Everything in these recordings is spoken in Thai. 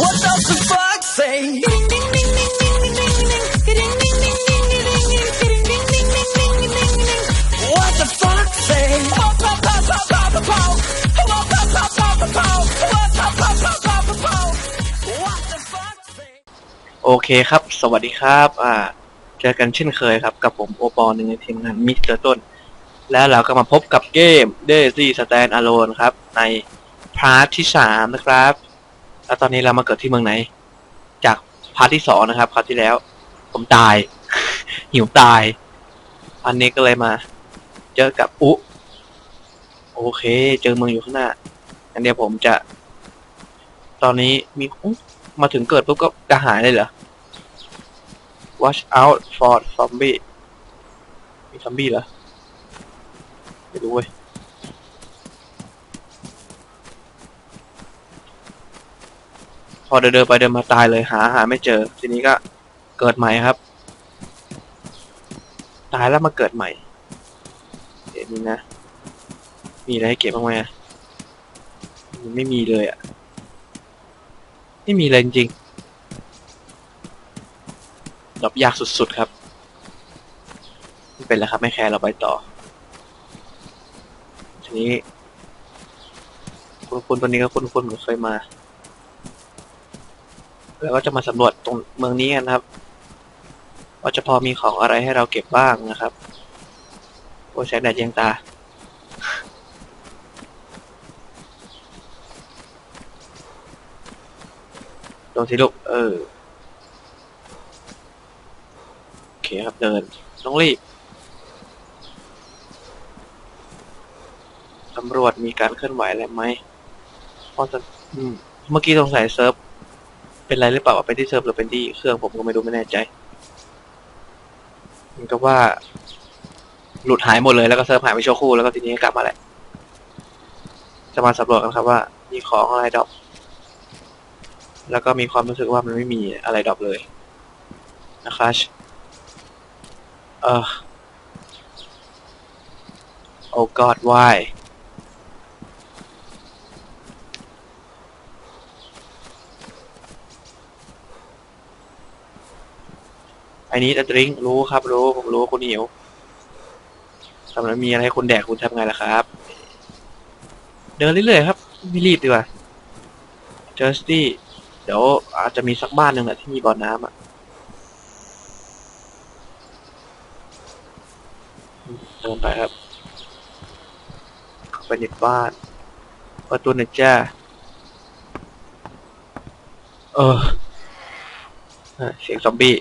What does the fuck say? What the fuck say? What the fuck say? โอเคครับ สวัสดีครับ อ่า เจอกันเช่นเคยครับ กับผมโอปอหนึ่งในทีมงานมิสเตอร์ต้น แล้วเราก็มาพบกับเกม Daisy Stand Alone ครับ ในพาร์ทที่สามนะครับ แล้วตอนนี้เรามาเกิดที่เมืองไหน จากพาร์ทที่สองนะครับคราวที่แล้ว ผมตาย หิวตาย อันนี้ก็เลยมา เจอกับอุโอเค เจอเมืองอยู่ข้างหน้า อันเดียวผมจะ ตอนนี้มีมาถึงเกิดปุ๊บก็กระหายเลยเหรอ watch out for zombie มีซอมบี้เหรอไม่รู้เว้ย พอ เดินเดินไปเดินมาตายเลยหาหาไม่เจอ ทีนี้ก็เกิดใหม่ครับ ตายแล้วมาเกิดใหม่เดี๋ยวนี้นะ มีอะไรให้เก็บบ้างไหมอะไม่มีเลยอะไม่มีเลยจริงๆดรอปยากสุดๆครับไม่เป็นแล้วครับ ไม่แคร์เราไปต่อ ทีนี้ คุณคุณตัวนี้ก็คุณคุณเหมือนเคยมา แล้วก็จะมาสำรวจตรงเมืองนี้กันครับ ว่าจะพอมีของอะไรให้เราเก็บบ้างนะครับโอ้แสงแดดแยงตา ลงสิลูก เออ โอเคครับเดิน ต้องรีบตำรวจมีการเคลื่อนไหวอะไรไหมพราะจะอืมเมื่อกี้สงสัยเซิร์ฟ เป็นไรหรือเปล่าเป็นที่เซิร์ฟหรือเป็นที่เครื่องผมก็ไม่รู้ไม่แน่ใจมันก็ว่า หลุดหายหมดเลยแล้วก็เซิร์ฟหายไปชั่วครู่แล้วก็ทีนี้กลับมาแหละจะมาสำรวจกันครับว่า มีของอะไรดรอปแล้วก็มีความรู้สึกว่ามันไม่มีอะไรดรอปเลยนะครับเออ Oh God why อั นนี้ดริงรู้ครับ รู้ผมรู้คุณหิวทำไมมีอะไรให้คุณแดกคุณทำไงล่ะครับ เดินเรื่อยๆครับ ไม่รีบดีกว่าเจอสตี้เดี๋ยวอาจจะมีสักบ้านหนึ่งแหละที่มีบ่อน้ำอะเดินไปครับไปในบ้านประตูหนึ่งจ้าเออเออเสียงซอมบี้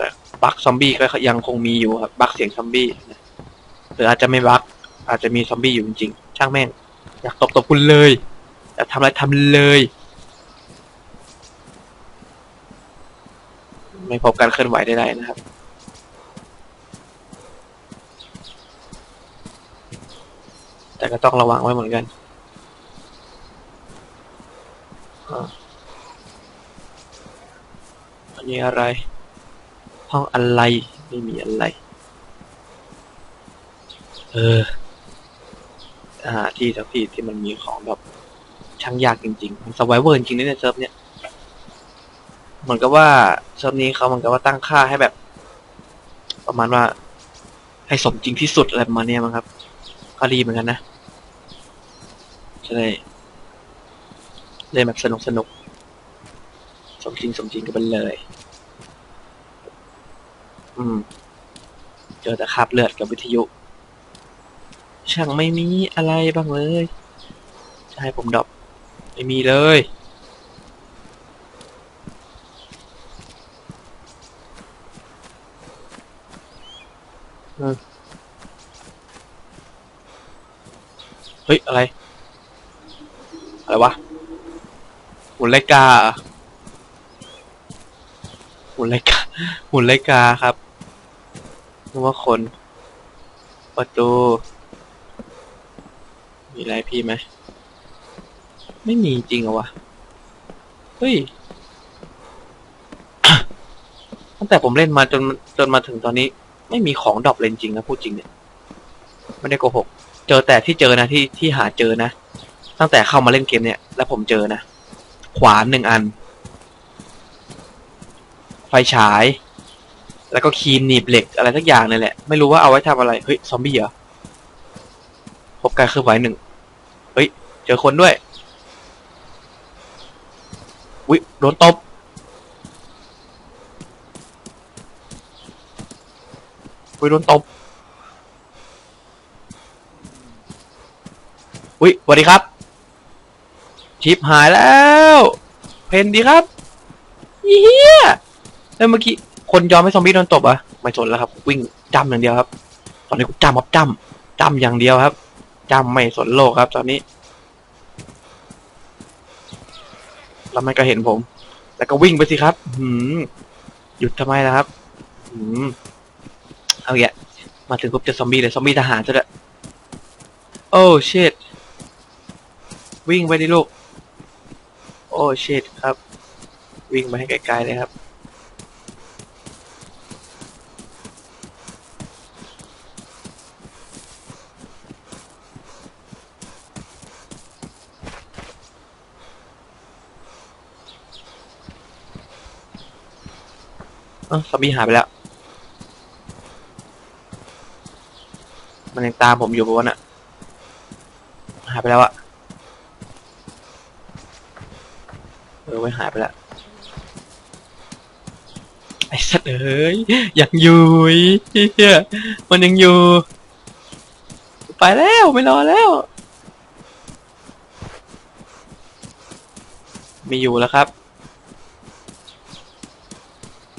สัยบักซอมบี้ก็ยังคงมีอยู่ครับบักเสียงซอมบี้หรืออาจจะไม่บักอาจจะมีซอมบี้อยู่จริงๆ ช่างแม่ง อยากตบตบคุณเลยอยากทำอะไรทำเลย ไม่พบการเคลื่อนไหวใดๆนะครับแต่ก็ต้องระวังไว้เหมือนกัน อันนี้อะไร ห้องอะไร ไม่มีอะไร เออหาที่สักที่ที่มันมีของแบบช่างยากจริงๆ มันสไวเวอร์จริงๆนะเนี่ยเซิร์ฟเนี่ยเหมือนกับว่าเซิร์ฟนี้เขาเหมือนกับว่าตั้งค่าให้แบบ ประมาณว่า ให้สมจริงที่สุดอะไรประมาณเนี้ยมั้งครับก็ดีเหมือนกันนะจะได้เล่นแบบสนุกสนุกสมจริงสมจริงกันไปเลย อืม เจอแต่คราบเลือดกับวิทยุ ช่างไม่มีอะไรบ้างเลย จะให้ผมดรอปไม่มีเลย เฮ้ย อะไร อะไรวะหุ่นไลกาหุ่นไลกาหุ่นไลกาครับ นึกว่าคน ประตู มีอะไรพี่ไหม ไม่มีจริงเหรอวะ เฮ้ย ตั้งแต่ผมเล่นมาจนจนมาถึงตอนนี้ ไม่มีของดรอปเลยจริงนะพูดจริงเนี่ย ไม่ได้โกหก เจอแต่ที่เจอนะที่ที่หาเจอนะ ตั้งแต่เข้ามาเล่นเกมเนี่ย แล้วผมเจอนะ ขวานหนึ่งอัน ไฟฉาย แล้วก็คีมหนีบเหล็กอะไรสักอย่างนี่แหละ ไม่รู้ว่าเอาไว้ทำอะไร เฮ้ย ซอมบี้เหรอ พบการเคลื่อนไหวหนึ่ง เฮ้ย เจอคนด้วยวิโดนตบวิโดนตบวิสวัสดีครับ ชิปหายแล้ว เพนดีครับเฮียแล้วเมื่อกี้ คนยอมให้ซอมบี้โดนตบอะไม่สนแล้วครับ วิ่งจ้ำอย่างเดียวครับ ตอนนี้กูจำครับจ้ำจ้ำอย่างเดียวครับจ้ำไม่สนโลกครับ ตอนนี้ แล้วมันก็เห็นผม แล้วก็วิ่งไปสิครับหืมหยุดทำไมล่ะครับหืมเอาแยะมาถึงปุ๊บเจะซอมบี้เลยซอมบี้ทหารซะด้โอ้เชิดวิ่งไปดิลูก โอ้เชิดครับ วิ่งไปให้ไกลๆเลยครับ เอ้าซอมบี้หายไปแล้ว มันยังตามผมอยู่บนอะ หายไปแล้วอะเออไว้หายไปแล้ว ไอ้สัตว์เอ้ยยังอยู่เหี้ยมันยังอยู่ ไปแล้วไม่รอแล้วไม่อยู่แล้วครับ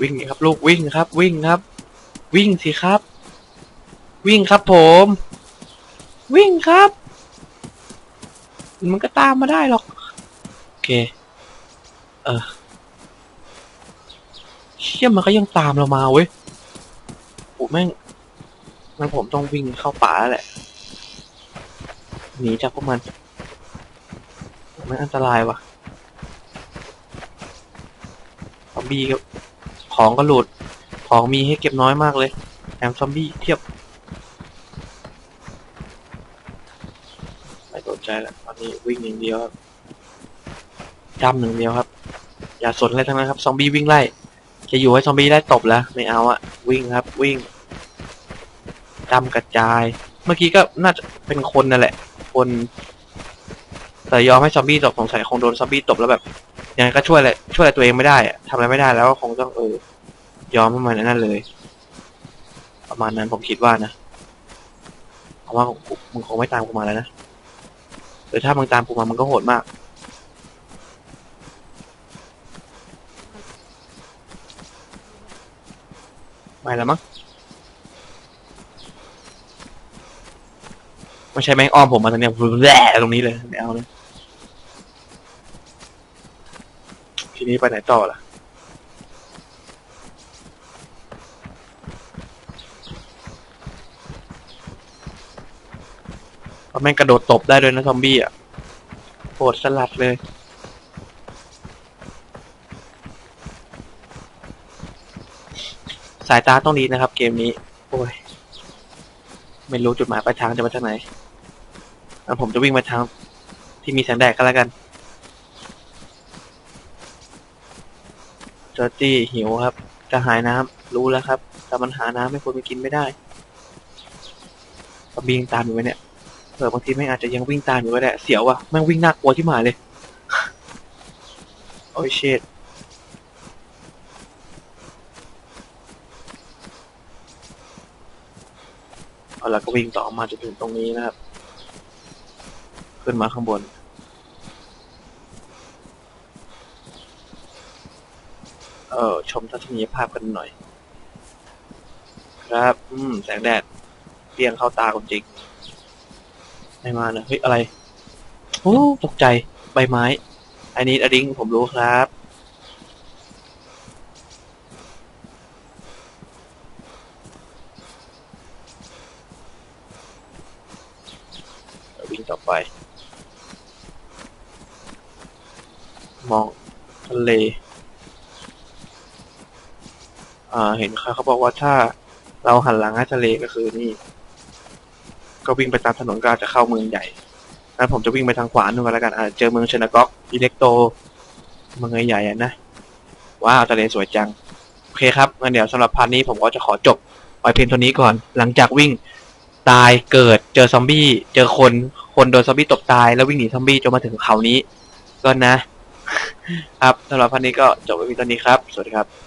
วิ่งครับลูกวิ่งครับ วิ่งครับ วิ่งสิครับ วิ่งครับผม วิ่งครับ มันก็ตามมาได้หรอก โอเค เออเชี่ยมันก็ยังตามเรามาเว้ยโอ้แม่งงั้นผมต้องวิ่งเข้าป่าแล้วแหละหนีจากพวกมันมันอันตรายว่ะซอมบี้ก็ ของก็หลุด ของมีให้เก็บน้อยมากเลยแถมซอมบี้เทียบ ไม่สนใจแล้วตอนนี้วิ่งอย่างเดียวครับจำหนึ่งเดียวครับ อย่าสนอะไรทั้งนั้นครับ ซอมบี้วิ่งไล่ จะอยู่ให้ซอมบี้ไล่ตบแล้ว ไม่เอาอะวิ่งครับ วิ่งจำกระจาย เมื่อกี้ก็น่าจะเป็นคนนั่นแหละ คน แต่ยอมให้ซอมบี้ตบสงสัยคงโดนซอมบี้ตบแล้วแบบ ยังไงก็ช่วยอะไรช่วยอะไรตัวเองไม่ได้ทำอะไรไม่ได้แล้วก็คงต้องเออยอมให้มันนั่นเลย ประมาณนั้นผมคิดว่านะเพราะว่ามึงคงไม่ตามกูมาแล้วนะหรือถ้ามึงตามกูมามันก็โหดมาก ไม่แล้วมั้งไม่ใช่แม่งอ้อมผมมาตรงนี้แย่ตรงนี้เลยไม่เอาเลย นี้ไปไหนต่อล่ะเราแม่งกระโดดตบได้ด้วยนะซอมบี้อะโหดสลัดเลย สายตาต้องดีนะครับเกมนี้ โอ้ย ไม่รู้จุดหมายปลายทางจะมาทางไหนงั้นผมจะวิ่งมาทางที่มีแสงแดดก็แล้วกัน จอร์จี้หิวครับจะหายน้ำรู้แล้วครับ แต่มันหาน้ำไม่ควรไปกินไม่ได้ซอมบี้ยังตามอยู่ไหมเนี่ยเผื่อบางทีแม่งอาจจะยังวิ่งตามอยู่ก็ได้เสียวว่ะแม่งวิ่งน่ากลัวที่หมายเลย โอ้ยเชดเอาละก็วิ่งต่อมาจนถึงตรงนี้นะครับ ขึ้นมาข้างบน ออชมทัศนียภาพกันหน่อย ครับ อืม แสงแดดเปรียงเข้าตาคนจริงไม่มาเลยเฮ้ย อะไร โอ้ ตกใจ ใบไม้ อันนี้อดิงผมรู้ครับ วิ่งต่อไป มองทะเล เห็นเขาเขาบอกว่าถ้าเราหันหลังให้ทะเลก็คือนี่ ก็วิ่งไปตามถนนก็อาจะเข้าเมืองใหญ่งั้นผมจะวิ่งไปทางขวานู่นกันแล้วกันอ่าเจอเมืองเชนากอกอิเล็กโตเมืองใหญ่ๆนะว้าวทะเลสวยจัง โอเคครับงั้นเดี๋ยวสำหรับพาร์ทนี้ผมก็จะขอจบไว้เพียงเท่านี้ก่อน หลังจากวิ่งตายเกิดเจอซอมบี้เจอคนคนโดนซอมบี้ตบตายแล้ววิ่งหนีซอมบี้จนมาถึงเขานี้ ก็นะ ครับสำหรับพาร์ทนี้ก็จบไว้เพียงเท่านี้ครับ สวัสดีครับ